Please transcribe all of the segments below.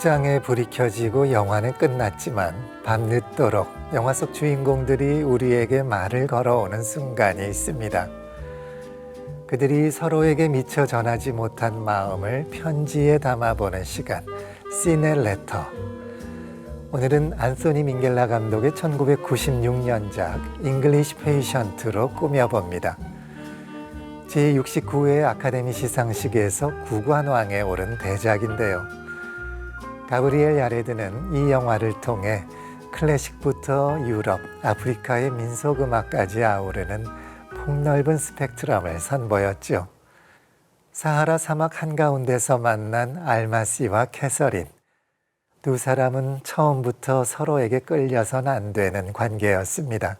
극장에 불이 켜지고 영화는 끝났지만 밤늦도록 영화 속 주인공들이 우리에게 말을 걸어오는 순간이 있습니다. 그들이 서로에게 미처 전하지 못한 마음을 편지에 담아보는 시간, 시넬레터. 오늘은 안소니 민겔라 감독의 1996년작 잉글리시 페이션트로 꾸며봅니다. 제69회 아카데미 시상식에서 구관왕에 오른 대작인데요. 가브리엘 야레드는 이 영화를 통해 클래식부터 유럽, 아프리카의 민속 음악까지 아우르는 폭넓은 스펙트럼을 선보였죠. 사하라 사막 한가운데서 만난 알마시와 캐서린. 두 사람은 처음부터 서로에게 끌려선 안 되는 관계였습니다.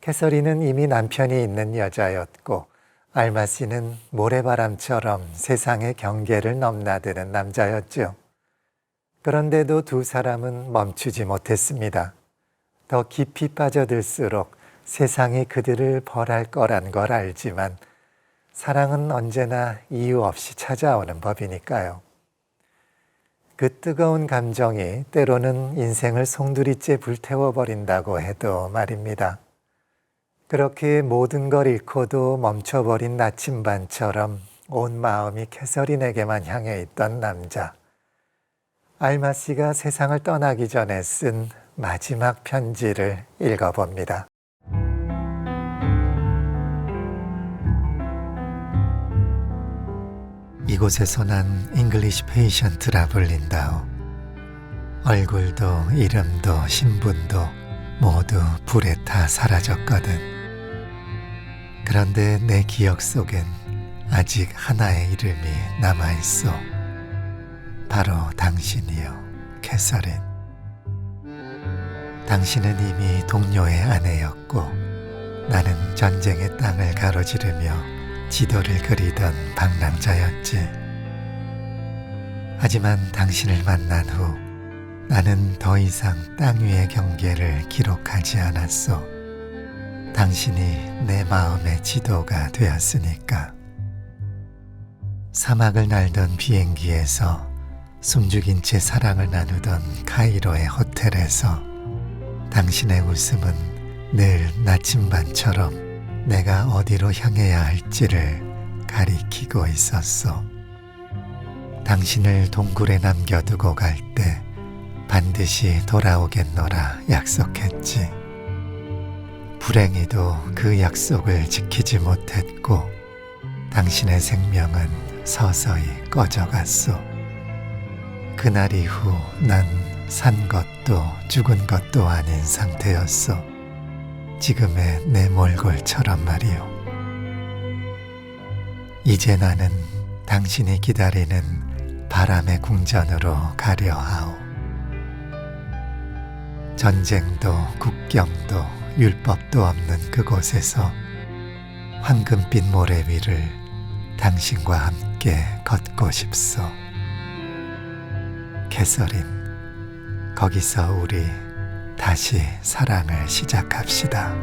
캐서린은 이미 남편이 있는 여자였고, 알마시는 모래바람처럼 세상의 경계를 넘나드는 남자였죠. 그런데도 두 사람은 멈추지 못했습니다. 더 깊이 빠져들수록 세상이 그들을 벌할 거란 걸 알지만 사랑은 언제나 이유 없이 찾아오는 법이니까요. 그 뜨거운 감정이 때로는 인생을 송두리째 불태워버린다고 해도 말입니다. 그렇게 모든 걸 잃고도 멈춰버린 나침반처럼 온 마음이 캐서린에게만 향해 있던 남자. 알마 씨가 세상을 떠나기 전에 쓴 마지막 편지를 읽어봅니다. 이곳에서 난 잉글리시 페이션트라 불린다오. 얼굴도 이름도 신분도 모두 불에 타 사라졌거든. 그런데 내 기억 속엔 아직 하나의 이름이 남아있어. 바로 당신이요, 캐서린. 당신은 이미 동료의 아내였고, 나는 전쟁의 땅을 가로지르며 지도를 그리던 방랑자였지. 하지만 당신을 만난 후 나는 더 이상 땅 위의 경계를 기록하지 않았소. 당신이 내 마음의 지도가 되었으니까. 사막을 날던 비행기에서 숨죽인 채 사랑을 나누던 카이로의 호텔에서 당신의 웃음은 늘 나침반처럼 내가 어디로 향해야 할지를 가리키고 있었소. 당신을 동굴에 남겨두고 갈 때 반드시 돌아오겠노라 약속했지. 불행히도 그 약속을 지키지 못했고 당신의 생명은 서서히 꺼져갔소. 그날 이후 난 산 것도 죽은 것도 아닌 상태였소. 지금의 내 몰골처럼 말이오. 이제 나는 당신이 기다리는 바람의 궁전으로 가려 하오. 전쟁도 국경도 율법도 없는 그곳에서 황금빛 모래 위를 당신과 함께 걷고 싶소. 캐서린, 거기서 우리 다시 사랑을 시작합시다.